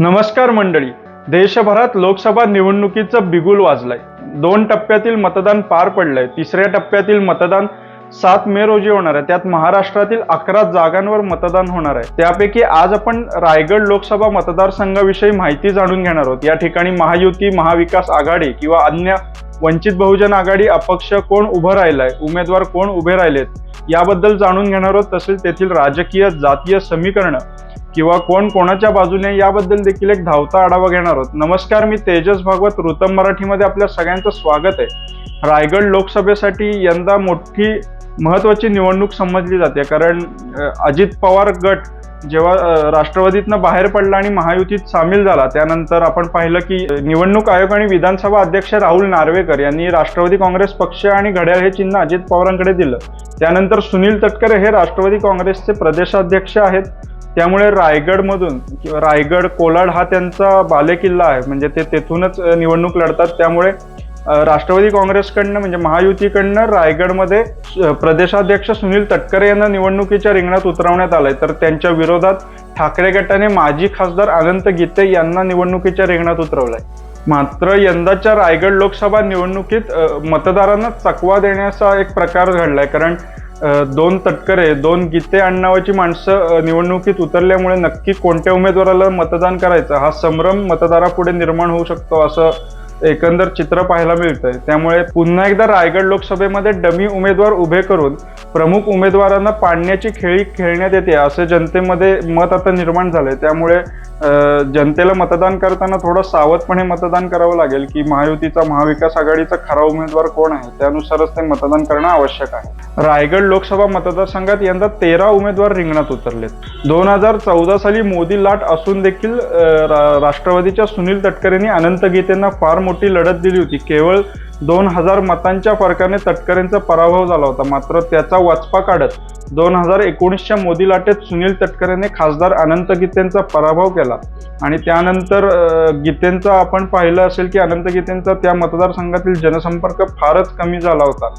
नमस्कार मंडळी. देशभरात लोकसभा निवडणुकीचं बिगुल वाजलंय. दोन टप्प्यातील मतदान पार पडलंय. तिसऱ्या टप्प्यातील मतदान सात मे रोजी होणार आहे. त्यात महाराष्ट्रातील अकरा जागांवर मतदान होणार आहे. त्यापैकी आज आपण रायगड लोकसभा मतदारसंघाविषयी माहिती जाणून घेणार आहोत. या ठिकाणी महायुती महाविकास आघाडी किंवा अन्य वंचित बहुजन आघाडी अपक्ष कोण उभं राहिलाय उमेदवार कोण उभे राहिलेत याबद्दल जाणून घेणार आहोत. तसेच तेथील राजकीय जातीय समीकरणं किंवा कोण कोणाच्या बाजूने याबद्दल देखील एक धावता आढावा घेणार आहोत. नमस्कार मी तेजस भागवत ऋतम मराठीमध्ये आपल्या सगळ्यांचं स्वागत आहे. रायगड लोकसभेसाठी यंदा मोठी महत्वाची निवडणूक समजली जाते. कारण अजित पवार गट जेव्हा राष्ट्रवादीतनं बाहेर पडला आणि महायुतीत सामील झाला त्यानंतर आपण पाहिलं की निवडणूक आयोग आणि विधानसभा अध्यक्ष राहुल नार्वेकर यांनी राष्ट्रवादी काँग्रेस पक्ष आणि घड्याळ हे चिन्ह अजित पवारांकडे दिलं. त्यानंतर सुनील तटकरे हे राष्ट्रवादी काँग्रेसचे प्रदेशाध्यक्ष आहेत. त्यामुळे रायगडमधून किंवा रायगड कोलाड हा त्यांचा बालेकिल्ला आहे. म्हणजे ते तेथूनच निवडणूक लढतात. त्यामुळे राष्ट्रवादी काँग्रेसकडनं म्हणजे महायुतीकडनं रायगडमध्ये प्रदेशाध्यक्ष सुनील तटकरे यांना निवडणुकीच्या रिंगणात उतरवण्यात आलंय. तर त्यांच्या विरोधात ठाकरे गटाने माजी खासदार अनंत गीते यांना निवडणुकीच्या रिंगणात उतरवलंय. मात्र यंदाच्या रायगड लोकसभा निवडणुकीत मतदारांना चकवा देण्याचा एक प्रकार घडलाय. कारण दोन तटकरे दोन गीते अण्णावाची माणसं निवडणुकीत उतरल्यामुळे नक्की कोणत्या उमेदवाराला मतदान करायचं? हा संभ्रम मतदारापुढे निर्माण होऊ शकतो असं एकंदर चित्र पाहायला मिळतंय. त्यामुळे पुन्हा एकदा रायगड लोकसभेमध्ये डमी उमेदवार उभे करून प्रमुख उमेदवारांना पाडण्याची खेळी खेळण्यात येते असं जनतेमध्ये मत आता निर्माण झालंय. त्यामुळे जनतेला मतदान करताना थोडं सावधपणे मतदान करावं लागेल की महायुतीचा महाविकास आघाडीचा खरा उमेदवार कोण आहे? त्यानुसारच ते मतदान करणं आवश्यक आहे. रायगड लोकसभा मतदारसंघात यंदा तेरा उमेदवार रिंगणात उतरलेत. दोन हजार चौदा साली मोदी लाट असून देखील रा- राष्ट्रवादीच्या सुनील तटकरेंनी अनंत गीतेंना फार मोठी लढत दिली होती. केवळ दोन हजार मतांच्या फरकाने तटकरेंचा पराभव झाला होता. मात्र त्याचा वाचपा काढत दोन हजार एकोणीसच्या मोदी लाटेत सुनील तटकरेने खासदार अनंत गीतेंचा पराभव केला. आणि त्यानंतर गीतेंचा आपण पाहिलं असेल की अनंत गीतेंचा त्या मतदारसंघातील जनसंपर्क फारच कमी झाला होता.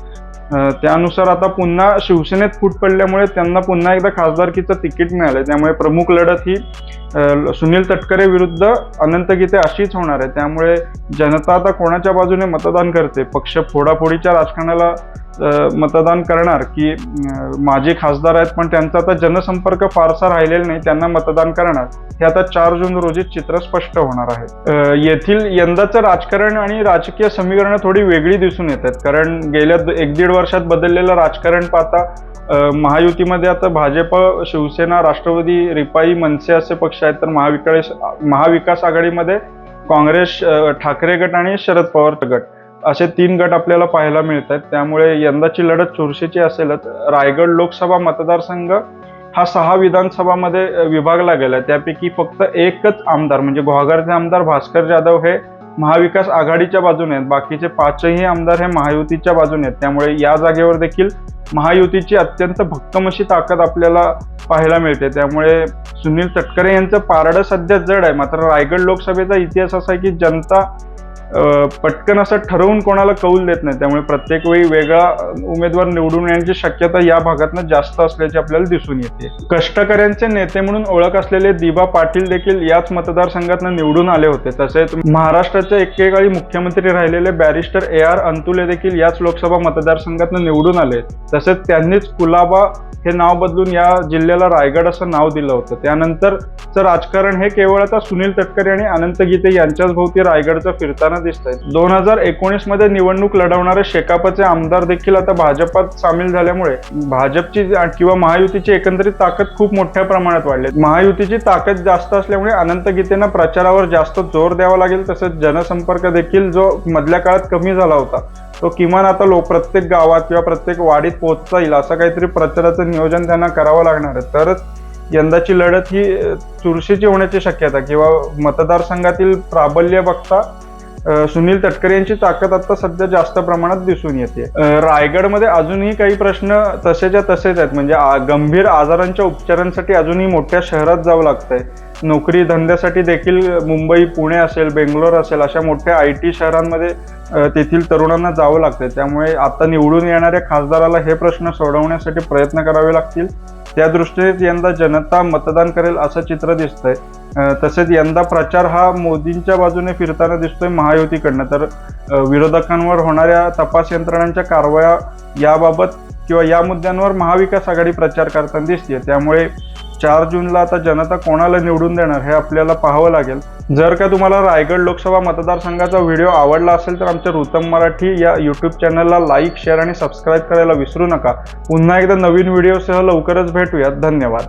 त्यानुसार आता पुन्हा शिवसेनेत फूट पडल्यामुळे त्यांना पुन्हा एकदा खासदारकीचं तिकीट मिळालं त्यामुळे प्रमुख लढत ही सुनील तटकरे विरुद्ध अनंत गीते अशीच होणार आहे. त्यामुळे जनता आता कोणाच्या बाजूने मतदान करते? पक्ष फोडाफोडीच्या राजकारणाला मतदान करणार की माझे खासदार आहेत पण त्यांचा आता जनसंपर्क फारसा राहिलेला नाही त्यांना मतदान करणार. हे आता चार जून रोजी चित्र स्पष्ट होणार आहे. येथील यंदाचं राजकारण आणि राजकीय समीकरणं थोडी वेगळी दिसून येत आहेत. कारण गेल्या एक दीड वर्षात बदललेलं राजकारण पाहता महायुतीमध्ये आता भाजप शिवसेना राष्ट्रवादी रिपाई मनसे असे पक्ष आहेत. तर महाविकास महाविकास आघाडीमध्ये काँग्रेस ठाकरे गट आणि शरद पवार गट. असे तीन गट आपल्याला पाहायला मिळत आहेत त्यामुळे यंदाची लढत चुरशीची असेलच रायगड लोकसभा मतदारसंघ हा सहा विधानसभामध्ये विभागला गेला त्यापैकी फक्त एकच आमदार म्हणजे गुहागरचे आमदार भास्कर जाधव हे महाविकास आघाडीच्या बाजूने आहेत. बाकीचे पाचही आमदार हे महायुतीच्या बाजूने आहेत. त्यामुळे या जागेवर देखील महायुतीची अत्यंत भक्कम अशी ताकद आपल्याला पाहायला मिळते. त्यामुळे सुनील तटकरे यांचं पारडं सध्या जड आहे. मात्र रायगड लोकसभेचा इतिहास असा आहे की जनता पटकन असं ठरवून कोणाला कौल देत नाही. त्यामुळे प्रत्येक वेळी वेगळा उमेदवार निवडून येण्याची शक्यता या भागातनं जास्त असल्याची आपल्याला दिसून येते. कष्टकऱ्यांचे नेते म्हणून ओळख असलेले दिबा पाटील देखील याच मतदारसंघातनं निवडून आले होते. तसेच महाराष्ट्राचे एकेकाळी मुख्यमंत्री राहिलेले बॅरिस्टर ए आर अंतुले देखील याच लोकसभा मतदारसंघातनं निवडून आले. तसेच त्यांनीच कुलाबा हे नाव बदलून या जिल्ह्याला रायगड असं नाव दिलं होतं. त्यानंतरचं राजकारण हे केवळ आता सुनील तटकरे आणि अनंत गीते यांच्याच भोवती रायगडचं फिरताना दिसत आहेत दोन हजार एकोणीसमध्ये निवडणूक लढवणारे शेकापचे आमदार देखील आता भाजपात सामील झाल्यामुळे भाजपची किंवा महायुतीची एकंदरीत ताकद खूप मोठ्या प्रमाणात वाढली. महायुतीची ताकद जास्त असल्यामुळे अनंत गीतेंना प्रचारावर जास्त जोर द्यावा लागेल तसेच जनसंपर्क देखील जो मधल्या काळात कमी झाला होता तो किमान आता लोक प्रत्येक गावात किंवा प्रत्येक वाडीत पोहोचता येईल असं काहीतरी प्रचाराचं नियोजन त्यांना करावं लागणार आहे. तरच यंदाची लढत ही चुरशीची होण्याची शक्यता किंवा मतदारसंघातील प्राबल्य बघता सुनील तटकरे यांची ताकद आता सध्या जास्त प्रमाणात दिसून येते. रायगडमध्ये अजूनही काही प्रश्न तसेच्या तसेच आहेत. म्हणजे गंभीर आजारांच्या उपचारांसाठी अजूनही मोठ्या शहरात जावं लागतंय. नोकरी धंद्यासाठी देखील मुंबई पुणे असेल बेंगलोर असेल अशा मोठ्या आय टी शहरांमध्ये तेथील तरुणांना जावं लागतंय. त्यामुळे आता निवडून येणाऱ्या खासदाराला हे प्रश्न सोडवण्यासाठी प्रयत्न करावे लागतील. त्या दृष्टीने यंदा जनता मतदान करेल असं चित्र दिसतंय. तसेच यंदा प्रचार हा मोदींच्या बाजूने फिरताना दिसतोय महायुतीकडनं. तर विरोधकांवर होणाऱ्या तपास यंत्रणांच्या कारवाया याबाबत किंवा या मुद्द्यांवर महाविकास आघाडी प्रचार करताना दिसते त्यामुळे चार जूनला आता जनता कोणाला निवडून देणार हे आपल्याला पाहावं लागेल. जर का तुम्हाला रायगड लोकसभा मतदारसंघाचा व्हिडिओ आवडला असेल तर आमच्या रुतम मराठी या यूट्यूब चॅनलला लाईक शेअर आणि सबस्क्राईब करायला विसरू नका. पुन्हा एकदा नवीन व्हिडिओसह लवकरच भेटूयात. धन्यवाद.